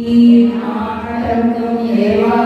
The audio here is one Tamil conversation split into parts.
ഈ നാടകം ഏവാ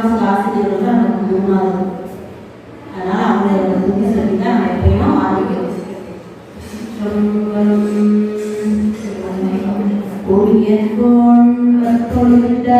திருவாசல் ஆசிரியர் வந்து அந்த குருமார் அதனால் அவங்க புத்தி சொல்லி தான் நான் எப்பயுமே ஆரம்பிக்கிறேன் ஓடிய கொண்டு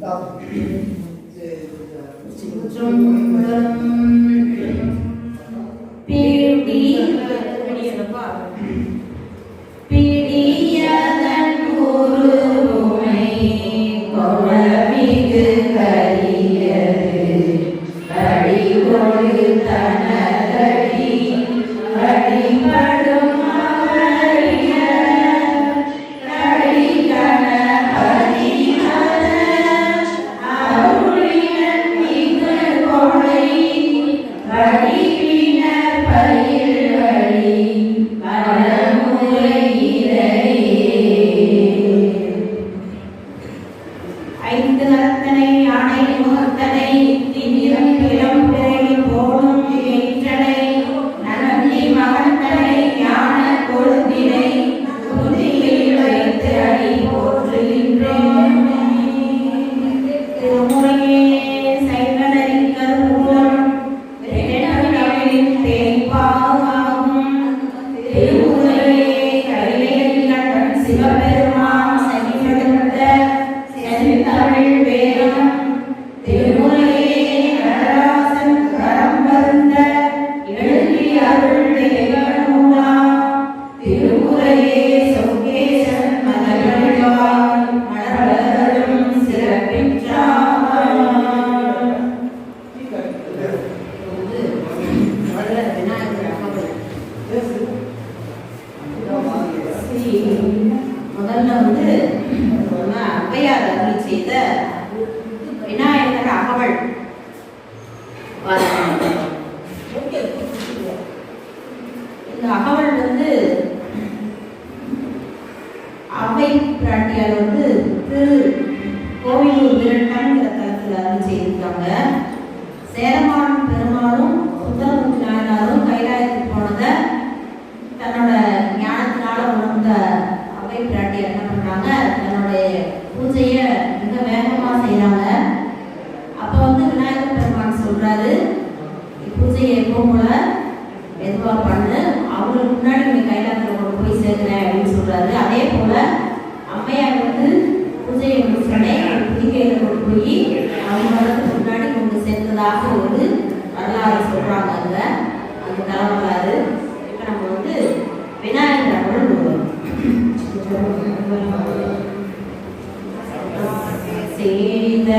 딱 이제 지금 좀 முதல்ல வந்து அப்பையார் அவ்வையார் அருள் செய்த கூடாது அதே போல அம்மையார் வந்து பூஜை முருகனை புதுக்கையில் கொண்டு போய் அவங்களுக்கு முன்னாடி கொண்டு சேர்ந்ததாக ஒரு வரலாறு சொல்கிறாங்க அங்கே. அந்த தலைவராறு இப்போ நம்ம வந்து விநாயகர் அவர்கள் செய்த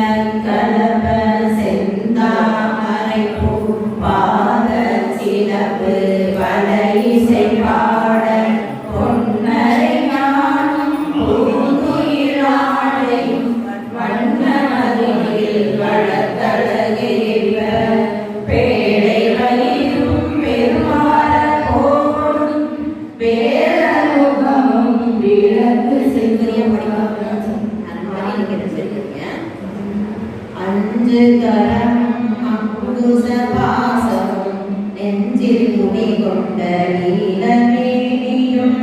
வச்சுருக்கீங்க அஞ்சு தரம் அங்குச பாசம் நெஞ்சில் முடி கொண்ட நீலமேனியும்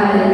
God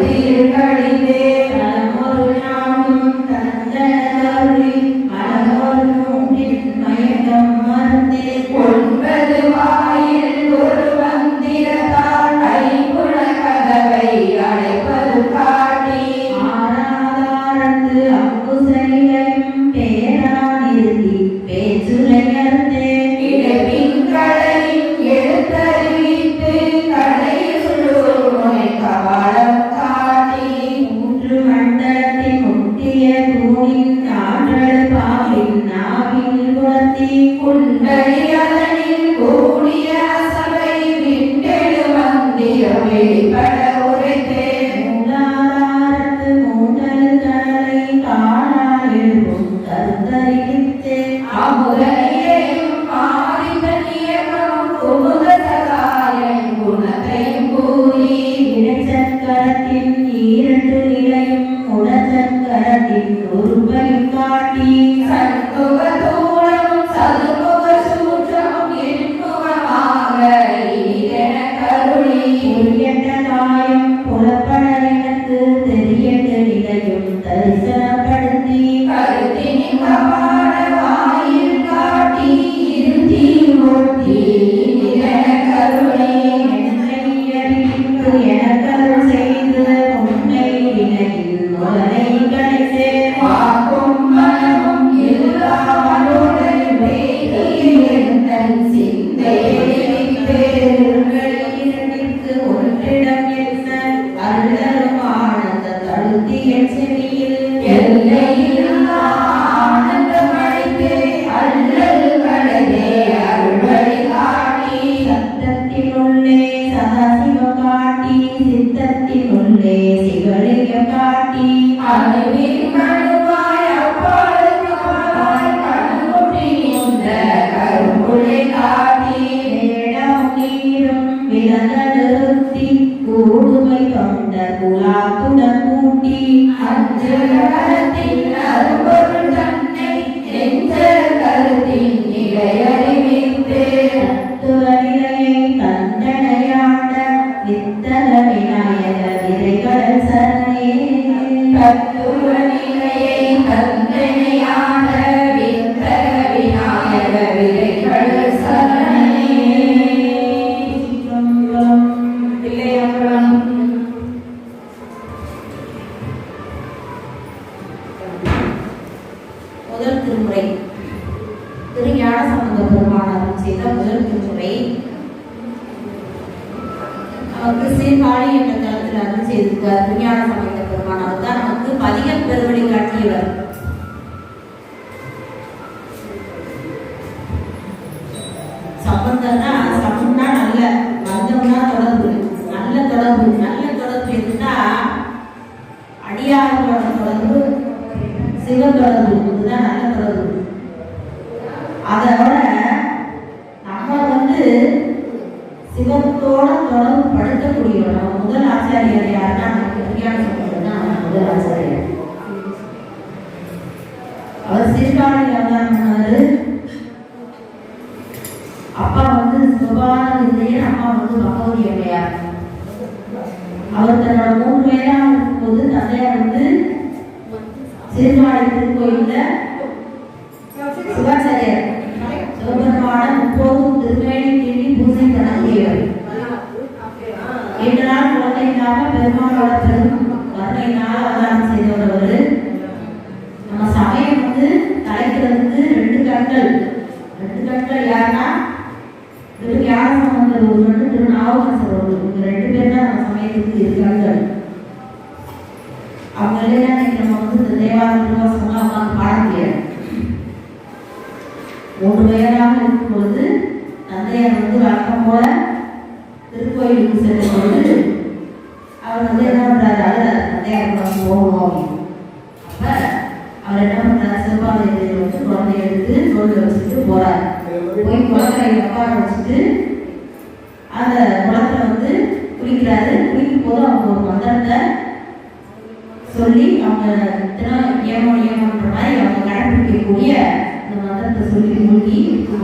ஈரானோட தொடர்பு சிவ தொடர்பு இதுதான் நல்ல தொடர்பு அதோட நம்ம வந்து சிவத்தோட தொடர்பு படுத்தக்கூடியவங்க முதல் ஆச்சாரியர் யாருன்னா ஞான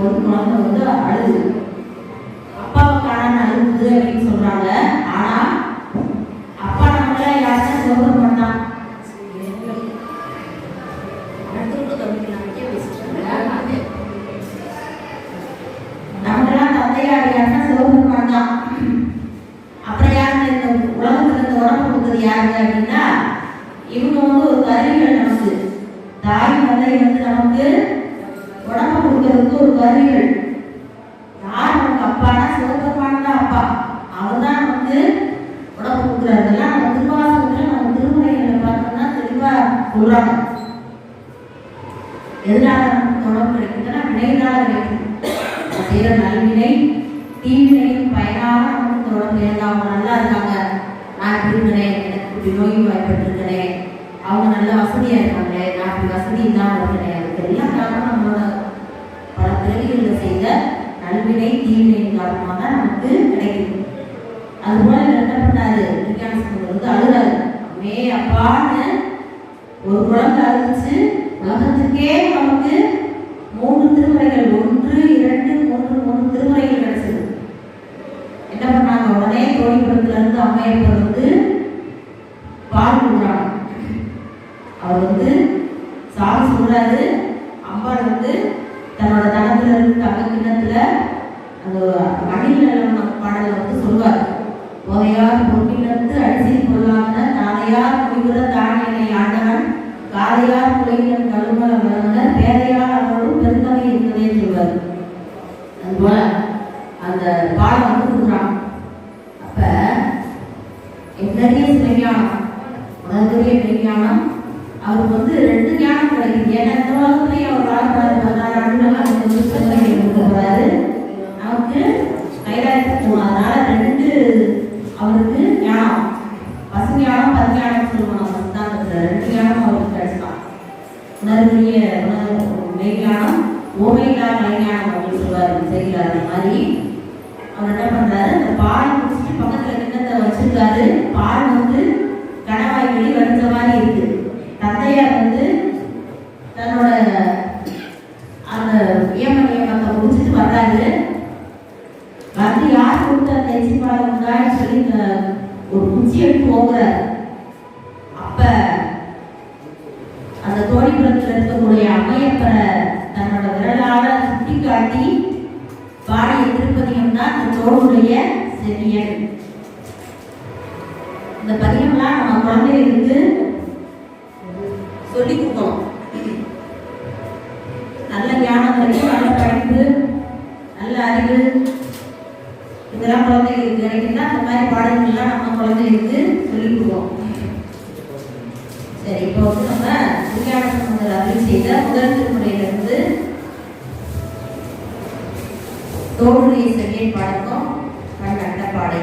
ஒரு குழந்தை வந்து அழுது. அப்பாவை காணான்னு அழுது அப்படின்னு வாழ்க்கைக்கு பயனாக நமக்கு தொடர்பு இருந்தால் அவங்க நல்லா இருக்காங்க. நான் இப்படி இருக்கிறேன் எனக்கு இப்படி நோய் வாய்ப்பட்டிருக்கிறேன். அவங்க நல்ல வசதியாக இருக்காங்க. நான் இப்படி வசதி இல்லாமல் இருக்கிறேன். எல்லாம் காரணம் நம்மளோட பல பிறவிகளில் செய்த நல்வினை தீவினையின் காரணமாக நமக்கு கிடைக்குது அதுபோல என்ன பண்ணாரு? விஞ்ஞான வந்து அழுறாரு. மே அப்பான்னு ஒரு குழந்தை அழுதுச்சு. உலகத்துக்கே நமக்கு மூன்று திருமுறைகள். ஒன்று இரண்டு மூன்று மூணு திருமுறைகள் கிடைச்சது. என்ன பண்ணாங்க? உடனே தோழிபுரத்துலேருந்து அம்மையப்பர் வந்து பால் கொடுக்குறாங்க. அவர் வந்து சாமி சொல்கிறாரு அம்பாள் வந்து தன்னோட தனத்துல இருந்து தங்க கிண்ணத்துல அந்த மணில் பாடலை வந்து சொல்வார் புகையார் பொன்னிலிருந்து அடிசை பொருள் அந்த நியம நியமனத்தை முடிச்சுட்டு வர்றாரு. வந்து யார் கொடுத்த அந்த எச்சி பழம் உண்டான்னு சொல்லி ஒரு குச்சி எடுத்து போகிறார் அப்ப அந்த தோழிபுரத்தில் இருக்கக்கூடிய அம்மையப்பரை தன்னோட விரலால சுட்டி காட்டி பாடிய திருப்பதியம் தான் அந்த தோளுடைய செவியன். இந்த பதியம்லாம் நம்ம குழந்தையிலிருந்து தோடுடைய செவியன் பழக்கம் கண் அட்டப்பாடை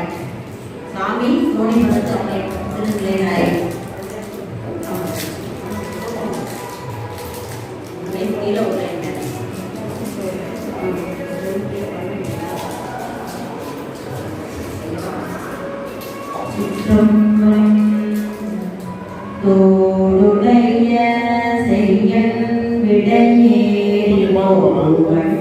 சாமி தோணி படுத்து அம்மை திருநிலை நாயகி தோடுடைய செய்யன் விடையேறி மோகங்கள்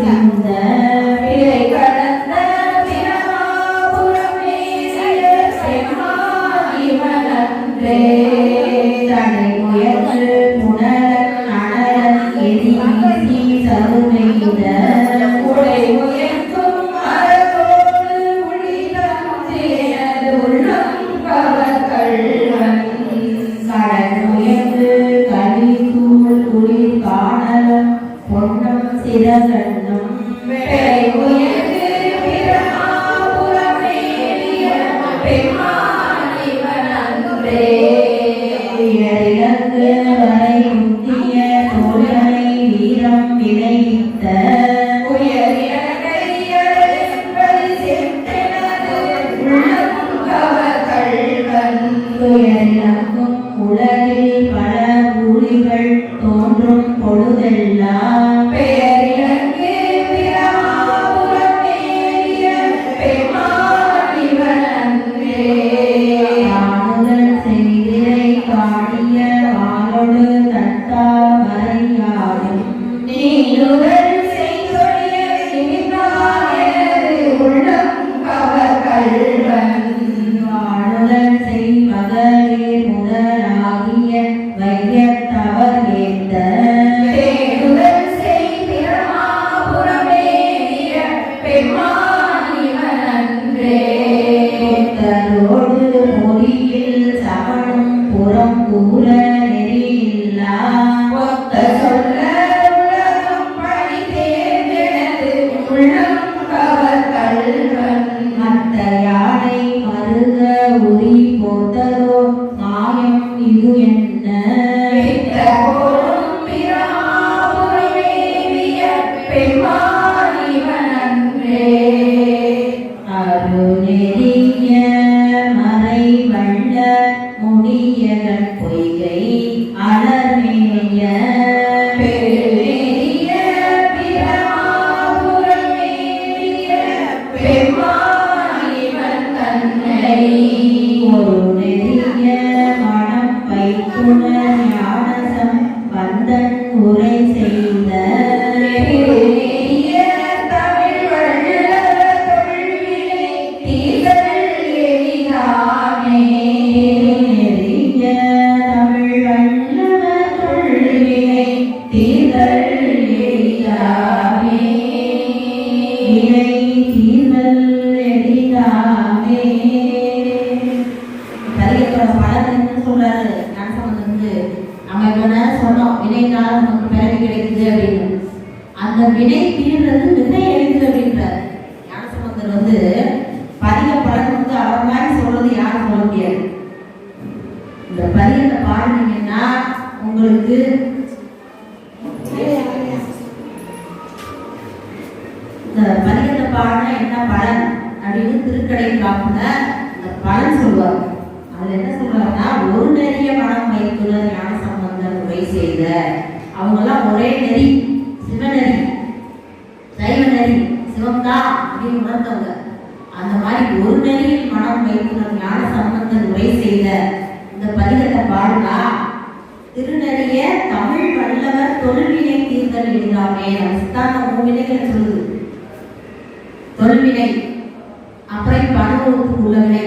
Gracias. pura இந்த மனிதனை பாடினா என்ன பலன்? அப்படின்னு திருக்கடையை காப்புல அந்த பலன் சொல்லுவாங்க. அதுல என்ன சொல்றாங்கன்னா ஒரு நெறிய பணம் வைத்துள்ள ஞான சம்பந்தம் உரை செய்த. அவங்க எல்லாம் ஒரே நெறி சிவநெறி சைவ நெறி சிவம்தான் அப்படின்னு உணர்ந்தவங்க. அந்த மாதிரி ஒரு நெறியில் மனம் வைத்துள்ள ஞான சம்பந்தன் உரை செய்த இந்த பதிகத்தை பாடுனா திருநெறிய தமிழ் வல்லவர் தொழில்வினை தீர்தல் எழுதாமே அஸ்தான மூவினை சொல்லுது. தொல்வினை அப்புறம் பரவூருக்கு உள்ள வினை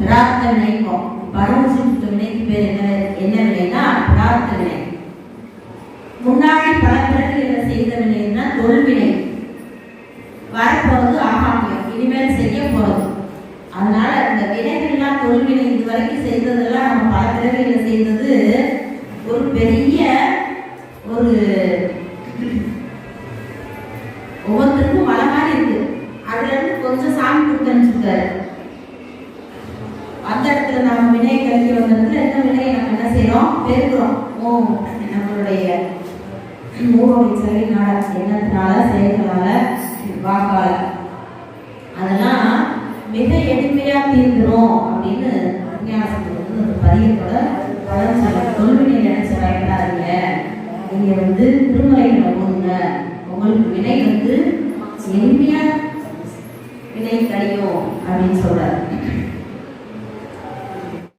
பிரார்த்த வினைக்கும் பரவசித்த வினைக்கு பேர் என்ன என்ன வினைனா பிரார்த்த வினை முன்னாடி பல பிறகு செய்த வினைன்னா தொல்வினை வரப்போவது ஆகாமியம் இனிமேல் செய்ய போறது. அதனால இந்த வினைகள்லாம் தொல்வினை இது வரைக்கும் செய்ததெல்லாம் நம்ம பல பிறகு செய்தது